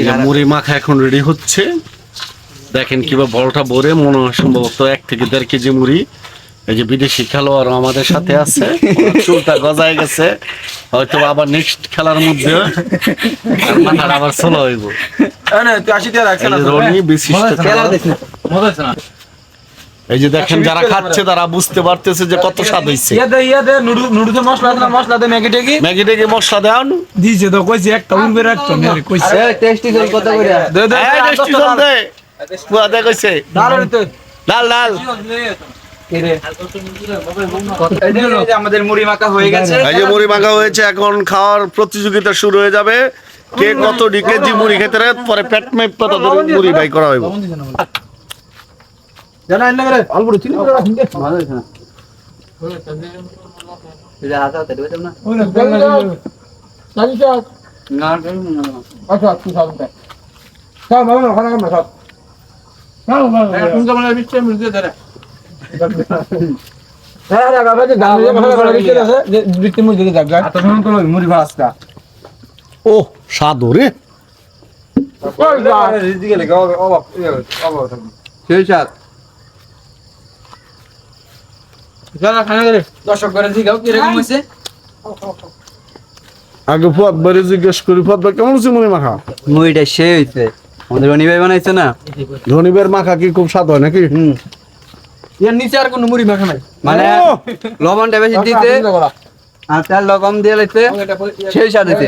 এই যে মুড়ি মাখা এখন রেডি হচ্ছে। দেখেন কিবা বড়টা ভরে মনে হয় সম্ভবত এক থেকে দেড় কেজি মুড়ি। এই যে বিদেশি খেলোয়াড় আমাদের সাথে আছে চুলটা গজায় গেছে। হয়তো আবার নেক্সট খেলার মধ্যে মাথার আবার চলো হইব। এই রনি বিশিষ্ট খেলোয়াড়। এই যে দেখেন যারা খাচ্ছে তারা বুঝতে পারতেছে যে কত স্বাদ হইছে। ইয়াদে ইয়াদে নুডু নুডুতে মশলা দিলাম মশলা দিয়ে ম্যাগি টেগি। ম্যাগি টেগি মশলা দেন। দিছে তো কইছি একটা উনবে রাখতো মেরে কইছে। টেস্টি করে কত করে? দে দে এই টেস্টি জল দে। পুয়া দে কইছে। ডাল হইতো ডাল ডাল আমাদের মুড়ি মাখা হয়ে গেছে। এই যে মুড়ি মাখা হয়েছে এখন খাওয়ার প্রতিযোগিতা শুরু হয়ে যাবে। কে কত কেজি মুড়ি খেতে পারে? পরে পেট মেপ পাতা মুড়ি বাই করা হইব। জানা এনে করে? অল্প চিনি করে রাখুন দে ভালো হয়েছে না? এটা হাতে হাতে দেবে না? ওই না সাজি না। আচ্ছা তুই সাজ দে সাজ মামা না খানা খানা সাজ মামা মামা তুমি কেমন বিস্তে মিলতে ধরে হ্যাঁ রে বাবা যে গান কথা বলা বিস্তে আছে। যে বিস্তে মুড়ি দিকে যাক শুনুন তো মুড়ি ভাজটা ও রে যা। লেগে অভাব সেই সাত যারা খানা করে দর্শক করে হয়েছে? আগে ফুয়াদ বাড়ি জিজ্ঞেস করি ফুয়াদ ভাই কেমন হচ্ছে মুড়ি মাখা? মুড়িটা সে হয়েছে আমাদের রনি ভাই বানাইছে না? ধনিবের মাখা কি খুব স্বাদ হয় নাকি? হুম। এর নিচে আর কোনো মুড়ি মাখা নাই। মানে! লবণটা বেশি দিতে আর তার লবণ দিয়ে লাইছে সেই স্বাদ হয়েছে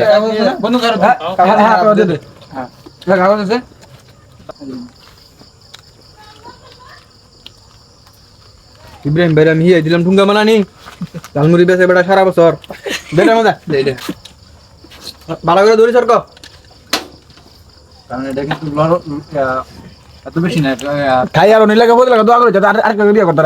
বন্ধু কর হ্যাঁ হ্যাঁ হ্যাঁ কাগজ আছে ইব্রাহিম ভাই আমি হিয়ে দিলাম ঠুঙ্গা মানানি ঝালমুড়ি বেচে বেটা সারা বছর। বেটা মজা। ভালো করে ধরি সরক কারণ এটা কিন্তু এত বেশি না খাই আর নিলে বদলা দোয়া করে আর আর বিয়ে করতে